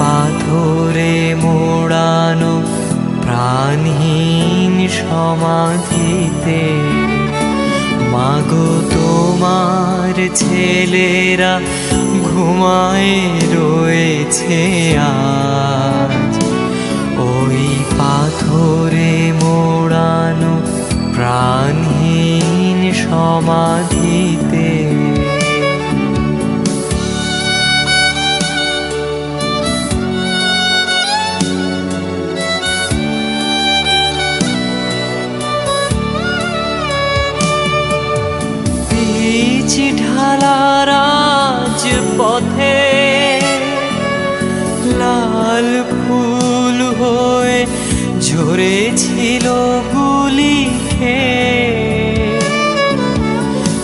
পাথরে মোড়ানো প্রাণহীন সমাধিতে। মাগো তোমার ছেলেরা ঘুমায় লাল ফুল হয়ে ঝরেছিল গুলি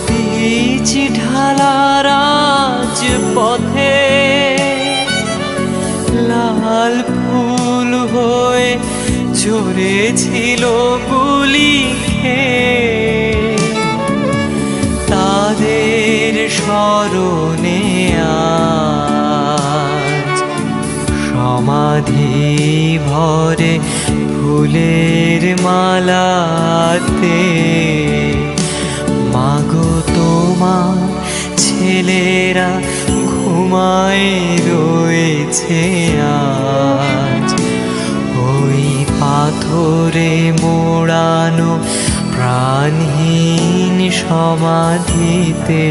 বীজ ঢালা রাজ পথে লাল ফুল হয়ে ঝরেছিল গুলি তাদের স্মরণে ভরে ফুলের মালাতে। মাগো তোমার ছেলেরা ঘুমায় রয়েছে আজ। ওই পাথরে মোড়ানো প্রাণহীন সমাধিতে।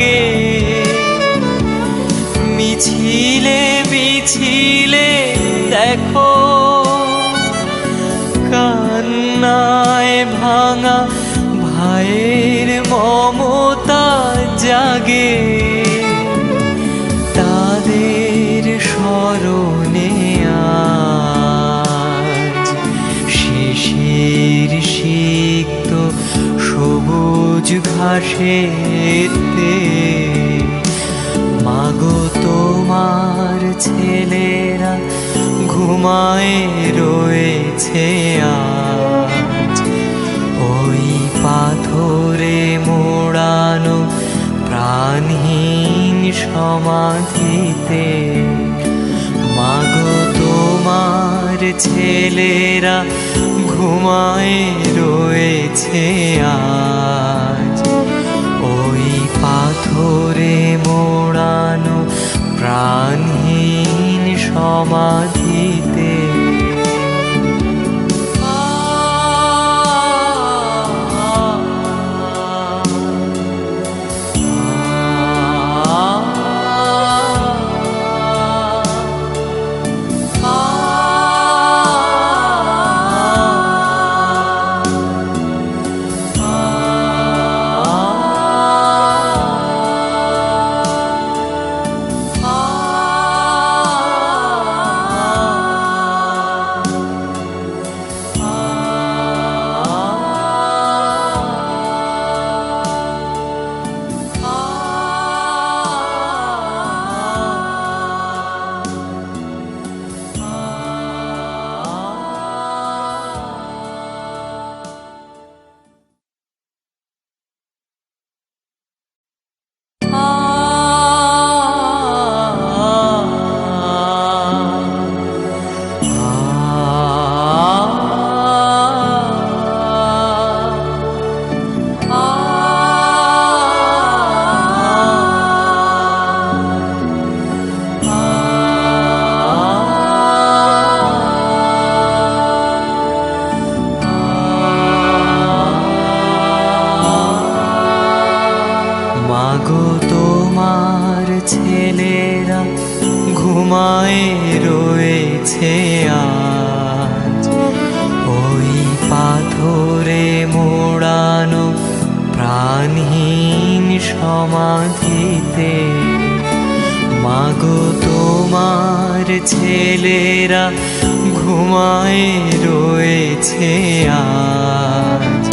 জাগে মিছিলে মিছিলে দেখো কান্নায় ভাঙা ভাইয়ের সবুজ ঘাসেতে। মাগো, তোমার ছেলেরা ঘুমায় রয়েছে আজ। ওই পাথরে মোড়ানো প্রাণহীন সমাধিতে। মাগো, তোমার ছেলেরা ঘুমায় রয়েছে আজ। পাথরে মোড়ানো প্রাণহীন সমাধিতে ছেলেরা ঘুমায় রয়েছে আজ।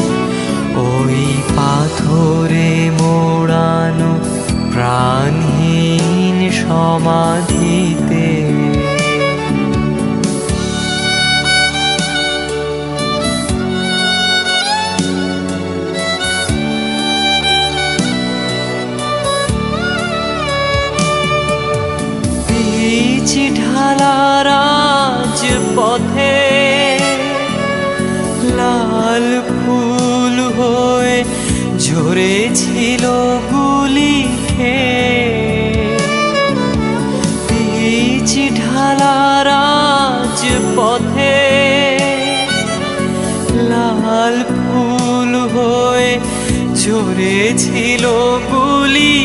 ওই পাথরে মোড়ানো প্রাণহীন সমাধিতে পিচ ঢালা রাজ পথে লাল ফুল হয়ে ঝরেছিল গুলি পিচ ঢালা রাজ পথে লাল ফুল হয়ে ঝরেছিল গুলি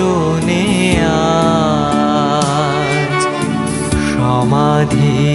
স্মরণে আজ সমাধি